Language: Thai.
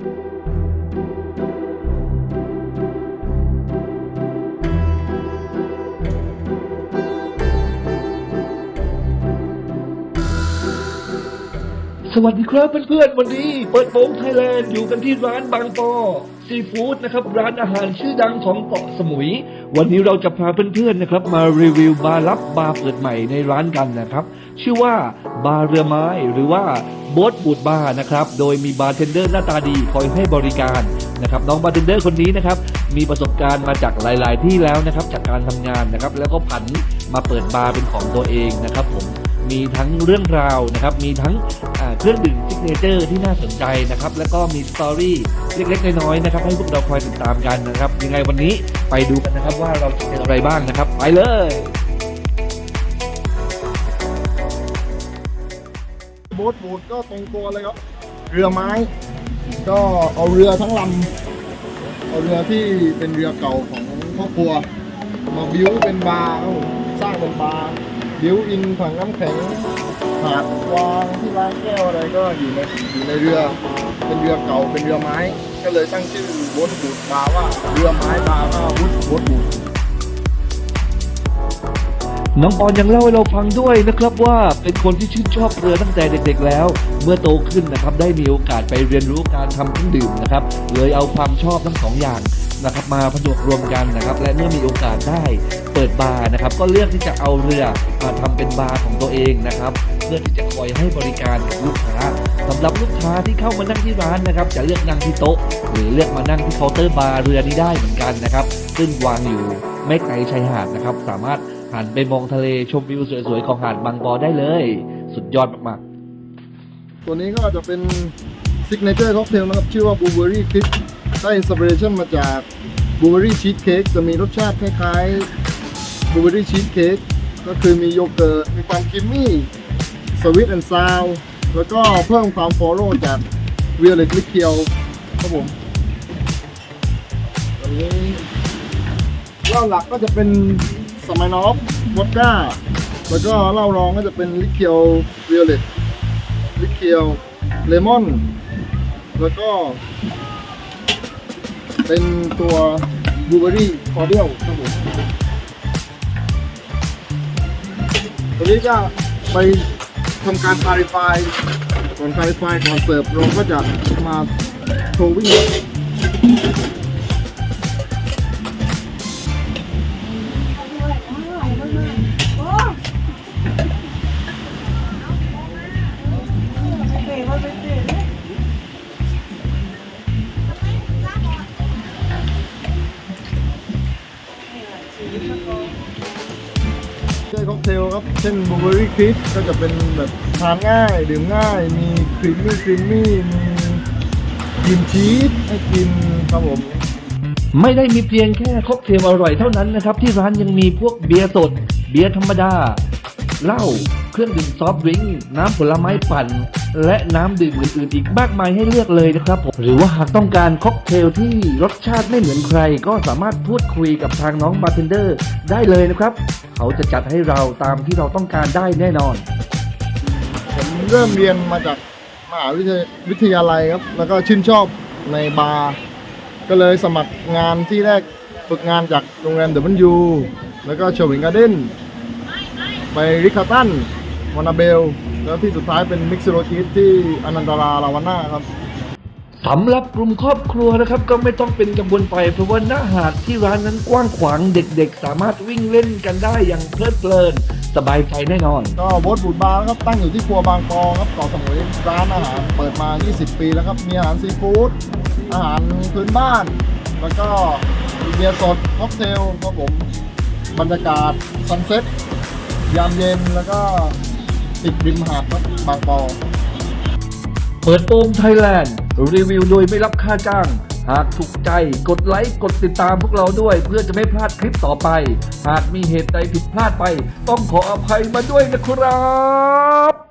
สวัสดีครับเพื่อนๆ วันนี้เปิดโปงไทยแลนด์อยู่กันที่ร้านบางปอซีฟู้ดนะครับ ร้านอาหารชื่อดังของเกาะสมุย วันนี้เราจะพาเพื่อนๆนะครับ มารีวิวบาร์ลับบาร์เปิดใหม่ในร้านกันนะครับ ชื่อว่าบาร์เรือไม้หรือว่าโบ๊ทบูดบาร์นะครับ โดยมีบาร์เทนเดอร์หน้าตาดีคอยให้บริการนะครับน้องบาร์เทนเดอร์คนนี้นะครับมีประสบการณ์มาจากหลาย ๆ ที่แล้วนะครับจากการทำงานนะครับแล้วก็ผันมาเปิดบาร์เป็นของตัวเองนะครับผมมีทั้งเรื่องราวนะครับ มีทั้งเครื่องดื่มซิกเนเจอร์ที่น่าสนใจนะครับ แล้วก็มีสตอรี่เล็กๆ น้อยๆนะครับ ให้พวกเราคอยติดตามกันนะครับ ยังไงวันนี้ไปดูกันนะครับว่าเราจะเจออะไรบ้างนะครับ ไปเลย โบ๊ทบูดก็ตรงตัวเลยครับ เรือไม้ ก็เอาเรือทั้งลำเอาเรือที่เป็นเรือเก่าของครอบครัว มาบิวเป็นบาร์ครับผมสร้างเป็นบาร์บิวอินถังน้ำแข็งถาดวางที่ร้านแก้วอะไรก็อยู่ในอยู่ในเรือ เป็นเรือเก่าเป็นเรือไม้ ก็เลยตั้งชื่อโบ๊ทบูดบาร์ว่าเรือไม้บาร์ก็วุฒโบ๊ทบูด น้องปอนยังเล่าให้เราฟังด้วยนะครับว่าเป็นคนที่ชื่นชอบเรือตั้งแต่เด็กๆแล้ว เมื่อโตขึ้นนะครับได้มีโอกาสไปเรียนรู้การทำเครื่องดื่มนะครับเลยเอาความชอบทั้งสองอย่างนะครับมาผนวกรวมกันนะครับและเมื่อมีโอกาสได้เปิดบาร์นะครับก็เลือกที่จะเอาเรือมาทำเป็นบาร์ของตัวเองนะครับเพื่อที่จะคอยให้บริการกับลูกค้าสำหรับลูกค้าที่เข้ามานั่งที่ร้านนะครับจะเลือกนั่งที่โต๊ะ หรือเลือกมานั่งที่เคาน์เตอร์บาร์เรือนี้ได้เหมือนกันนะครับซึ่งวางอยู่ไม่ไกลชายหาดนะครับสามารถ หันไปมองทะเลชมวิวสวยๆ ของหาดบางปอได้เลย สุดยอดมากๆ ตัวนี้ก็จะเป็นซิกเนเจอร์ค็อกเทลนะครับ ชื่อว่าบลูเบอรี่คิดได้อินสปิเรชันมาจากบลูเบอรี่ชีสเค้กจะมีรสชาติคล้ายๆบลูเบอรี่ชีสเค้กก็คือมีโยเกิร์ต มีความครีมมี่สวิตแอนด์ซาวแล้วก็เพิ่มความฟอโรจากเวียเลตลิเคียวครับผมตัวนี้เหล้าหลักก็จะเป็น สมัยนอฟวอดก้า แล้วก็เหล้ารองก็จะเป็นลิเคียวเวียเลตลิเคียวเลมอน แล้วก็ เป็นตัวบลูเบอรี่คอเดียลครับผมตัวนี้ก็ไปทำการคาริฟายก่อนคาริฟายก่อนเสิร์ฟเราก็จะมาโชว์วิ่ง ใช่ค็อกเทลครับ เช่นบลูเบอรี่คริสก็จะเป็นแบบทานง่าย ดื่มง่าย มีครีมมี่ครีมมี่มีครีมชีสให้กินครับผม ไม่ได้มีเพียงแค่ค็อกเทลอร่อยเท่านั้นนะครับ ที่ร้านยังมีพวกเบียร์สด เบียร์ธรรมดา เหล้า เครื่องดื่มซอฟต์ดริงก์น้ำผลไม้ปั่น และน้ำดื่มอื่นๆอีกมากมายให้เลือกเลยนะครับผมหรือว่าหากต้องการค็อกเทลที่รสชาติไม่เหมือนใคร ก็สามารถพูดคุยกับทางน้องบาร์เทนเดอร์ได้เลยนะครับ เขาจะจัดให้เราตามที่เราต้องการได้แน่นอน ผมเริ่มเรียนมาจากมหาวิทยาวิทยาลัยครับ แล้วก็ชื่นชอบในบาร์ก็เลยสมัครงานที่แรกฝึกงานจากโรงแรมเดอะบันยูแล้วก็เชวิงการ์เด้นไปริคาตันวานาเบล แล้วที่สุดท้ายเป็นมิกซ์โรจิสที่อนันตาราลาวาน่าครับสำหรับกลุ่มครอบครัวนะครับก็ไม่ต้องเป็นกังวลไป เพราะว่าหน้าหาดที่ร้านนั้นกว้างขวางเด็กๆ สามารถวิ่งเล่นกันได้อย่างเพลิดเพลิน สบายใจแน่นอน ก็โบสบูดบาร์ครับตั้งอยู่ที่ครัวบางปอครับเกาะสมุยร้านอาหารเปิดมา 20 ปีแล้วครับ มีอาหารซีฟู้ดอาหารพื้นบ้าน แล้วก็มีเบียร์สดค็อกเทลครับผมบรรยากาศซันเซ็ตยามเย็นแล้วก็ ติดริมหาดครับบางปอเปิดโปมไทยแลนด์รีวิวโดยไม่รับค่าจ้าง หากถูกใจกดไลค์กดติดตามพวกเราด้วย เพื่อจะไม่พลาดคลิปต่อไป หากมีเหตุใดผิดพลาดไป ต้องขออภัยมาด้วยนะครับ